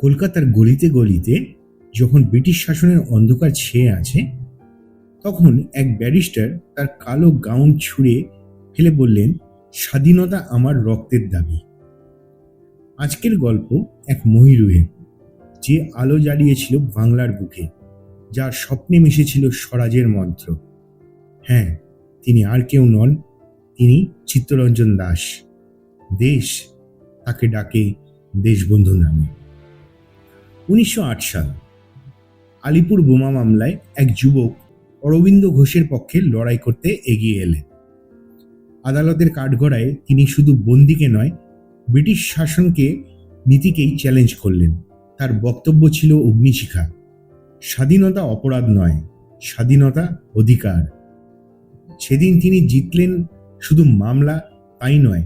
কলকাতার গলিতে গলিতে যখন ব্রিটিশ শাসনের অন্ধকার ছেয়ে আছে, তখন এক ব্যারিস্টার তার কালো গাউন ছুঁড়ে ফেলে বললেন, স্বাধীনতা আমার রক্তের দাবি। আজকের গল্প এক মহিরুহের, যে আলো জ্বালিয়েছিল বাংলার বুকে, যার স্বপ্নে মিশেছিল স্বরাজের মন্ত্র। হ্যাঁ তিনি আর কেউ নন, তিনি চিত্তরঞ্জন দাস। দেশ তাকে ডাকে দেশবন্ধু নামে। উনিশশো আট সাল আলিপুর বোমা মামলায় এক যুবক অরবিন্দ ঘোষের পক্ষে লড়াই করতে এগিয়ে এলেন। আদালতের কাঠগড়ায় তিনি শুধু বন্দিকে নয়, ব্রিটিশ শাসনকে নীতিকেই চ্যালেঞ্জ করলেন। তার বক্তব্য ছিল অগ্নিশিখা। স্বাধীনতা অপরাধ নয়, স্বাধীনতা অধিকার। সেদিন তিনি জিতলেন শুধু মামলা তাই নয়,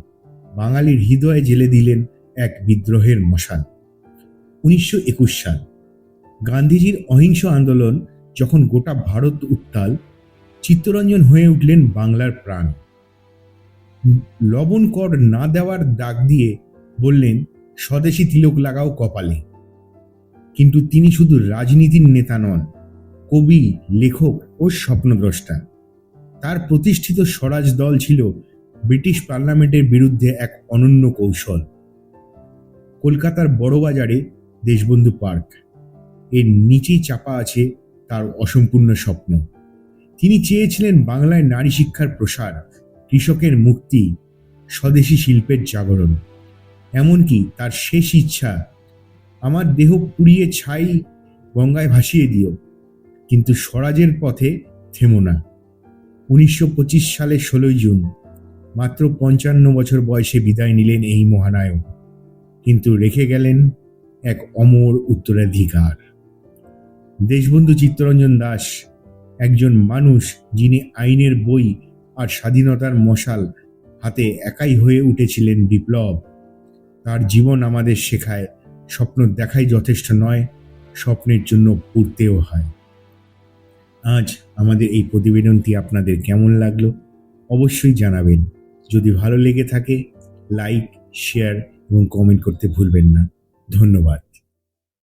বাঙালির হৃদয়ে জেলে দিলেন এক বিদ্রোহের মশাল। উনিশশো একুশ সাল। গান্ধীজির অহিংস আন্দোলন যখন গোটা ভারত উত্তাল, চিত্তরঞ্জন হয়ে উঠলেন বাংলার প্রাণ। লবণ কর না দেওয়ার ডাক দিয়ে বললেন, স্বদেশী তিলক লাগাও কপালে। কিন্তু তিনি শুধু রাজনীতির নেতা নন, কবি, লেখক ও স্বপ্নদ্রষ্টা। তার প্রতিষ্ঠিত স্বরাজ দল ছিল ব্রিটিশ পার্লামেন্টের বিরুদ্ধে এক অনন্য কৌশল। কলকাতার বড়বাজারে দেশবন্ধু পার্ক। এর নিচেই চাপা আছে তার অসম্পূর্ণ স্বপ্ন। তিনি চেয়েছিলেন বাংলায় নারী শিক্ষার প্রসার, কৃষকের মুক্তি, স্বদেশী শিল্পের জাগরণ। এমনকি তার শেষ ইচ্ছা, আমার দেহ পুড়িয়ে ছাই গঙ্গায় ভাসিয়ে দিও, কিন্তু স্বরাজের পথে থেমো না। উনিশশো সালের ষোলোই জুন, মাত্র পঞ্চান্ন বছর বয়সে বিদায় নিলেন এই মহানায়ক। কিন্তু রেখে গেলেন এক অমর উত্তরাধিকার। দেশবন্ধু চিত্তরঞ্জন দাস একজন মানুষ যিনি আইনের বই আর স্বাধীনতার মশাল হাতে একাই হয়ে উঠেছিলেন বিপ্লব। তার জীবন আমাদের শেখায়, স্বপ্ন দেখাই যথেষ্ট নয়, স্বপ্নের জন্য পড়তেও হয়। আজ আমাদের এই প্রতিবেদনটি আপনাদের কেমন লাগল অবশ্যই জানাবেন। যদি ভালো লেগে থাকে, লাইক, শেয়ার এবং কমেন্ট করতে ভুলবেন না। ধন্যবাদ।